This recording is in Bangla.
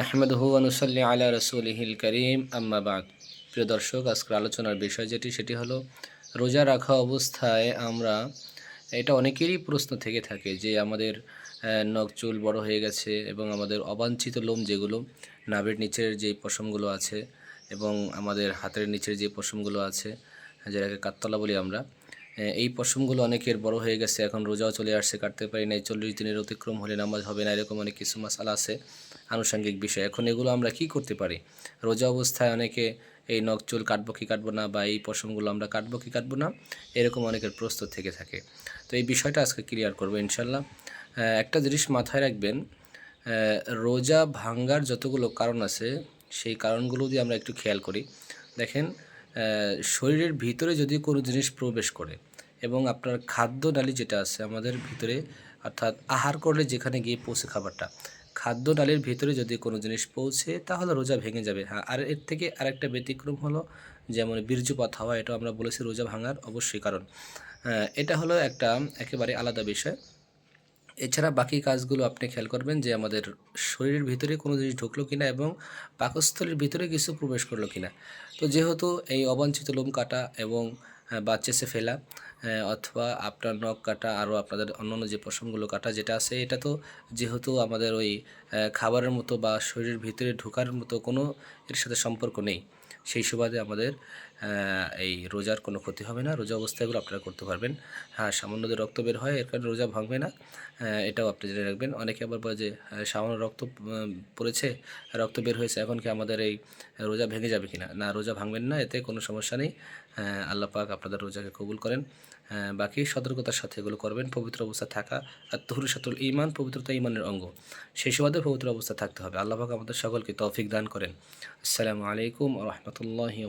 নাহমেদহু আনুসাল্লি আলা রসুলহিল করিম। আম্মাবাদ প্রিয় দর্শক, আজকের আলোচনার বিষয় যেটি, সেটি হলো রোজা রাখা অবস্থায় আমরা, এটা অনেকেরই প্রশ্ন থেকে থাকে যে আমাদের নখ চুল বড় হয়ে গেছে এবং আমাদের অবাঞ্ছিত লোম যেগুলো, নাভের নিচের যে পশমগুলো আছে এবং আমাদের হাতের নিচের যে পশমগুলো আছে, যেটাকে কাততলা বলি আমরা এই পশমগুলো অনেকের বড় হয়ে গেছে, এখন রোজাও চলে আসছে, কাটতে পারি না চল্লিশ দিনের অতিক্রম হলে নামাজ হবে না, এরকম অনেক কিছু মশালা আছে, আনুষঙ্গিক বিষয়। এখন এগুলো আমরা কি করতে পারি? রোজা অবস্থায় অনেকে এই নখ চুল কাটবো কি কাটবো না বা এই পশমগুলো আমরা কাটবো কি কাটবো না, এরকম অনেকের প্রস্তুত থেকে থাকে। তো এই বিষয়টা আজকে ক্লিয়ার করব ইনশাল্লাহ একটা জিনিস মাথায় রাখবেন রোজা ভাঙ্গার যতগুলো কারণ আছে, সেই কারণগুলো যদি আমরা একটু খেয়াল করি, দেখেন শরীরের ভিতরে যদি কোনো জিনিস প্রবেশ করে এবং আপনার খাদ্য নালী যেটা আছে আমাদের ভিতরে, অর্থাৎ আহার করলে যেখানে গিয়ে পৌঁছে খাবারটা, খাদ্য নালীর ভিতরে যদি কোনো জিনিস পৌঁছে, তাহলে রোজা ভেঙে যাবে। হ্যাঁ আর এর থেকে আরেকটা ব্যতিক্রম হলো যেমন বীর্যপাত হওয়া এটা আমরা বলেছি রোজা ভাঙার অবশ্যই কারণ। এটা হলো একটা একেবারে আলাদা বিষয়। এছাড়া বাকি কাজগুলো আপনি খেয়াল করবেন যে আমাদের শরীরের ভিতরে কোনো জিনিস ঢুকলো কিনা এবং পাকস্থলীর ভিতরে কিছু প্রবেশ করল কিনা। তো যেহেতু এই অবাঞ্ছিত লোম কাটা এবং আহ, বাচ্চেসে ফেলা অথবা আপনার নখ কাটা আরও আপনাদের অন্যান্য যে পশমগুলো কাটা যেটা আছে এটা তো যেহেতু আমাদের ওই খাবারের মতো বা শরীরের ভিতরে ঢোকার মতো কোনো এর সাথে সম্পর্ক নেই সেই সুবাদে আমাদের এই রোজার কোনো ক্ষতি হবে না। রোজা অবস্থাগুলো আপনারা করতে পারবেন। হ্যাঁ সামান্য যে রক্ত বের হয়, এর কারণে রোজা ভাঙবে না। এটাও আপনি জেনে রাখবেন। অনেকে আবার বলে যে সামান্য রক্ত পড়েছে, রক্ত বের হয়েছে, এখন কি আমাদের এই রোজা ভেঙে যাবে কি না না রোজা ভাঙবেন না, এতে কোনো সমস্যা নেই। আল্লাহ পাক আপনাদের রোজাকে কবুল করেন। বাকি সতর্কতার সাথে এগুলো করবেন। পবিত্র অবস্থা থাকা আর তহুর সাতুল ইমান পবিত্রতা ইমানের অঙ্গ। সেই সুবাদে পবিত্র অবস্থা থাকতে হবে। আল্লাহ পাক আমাদের সকলকে তৌফিক দান করেন। আসসালামু আলাইকুম রহমতুল্লাহি